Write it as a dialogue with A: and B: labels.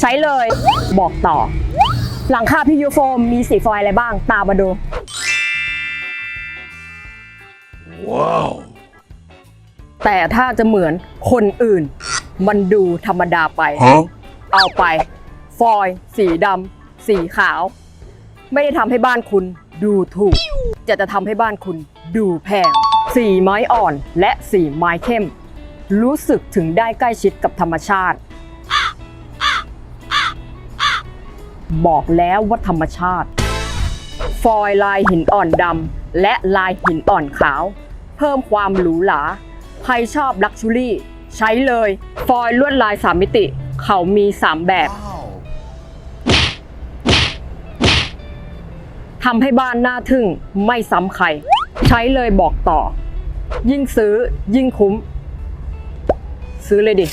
A: ใช้เลย บอกต่อ หลังคาพียูโฟมมีสีฟอยล์อะไรบ้าง ตามมาดูแต่ถ้าจะเหมือนคนอื่น มันดูธรรมดาไป
B: Huh?
A: เอาไป ฟอยล์สีดำสีขาว ไม่ได้ทำให้บ้านคุณดูถูก จะจะทำให้บ้านคุณดูแพง สีไม้อ่อนและสีไม้เข้ม รู้สึกถึงได้ใกล้ชิดกับธรรมชาติ บอกแล้วว่าธรรมชาติ ฟอยลายหินอ่อนดำและลายหินอ่อนขาว เพิ่มความหรูหรา ใครชอบลักชูรี่ ใช้เลย ฟอยลวดลายสามมิติ เขามี 3 แบบ
B: Wow.
A: ทำให้บ้านน่าทึ่งไม่ซ้ำใคร ใช้เลยบอกต่อ ยิ่งซื้อยิ่งคุ้ม ซื้อเลยดิ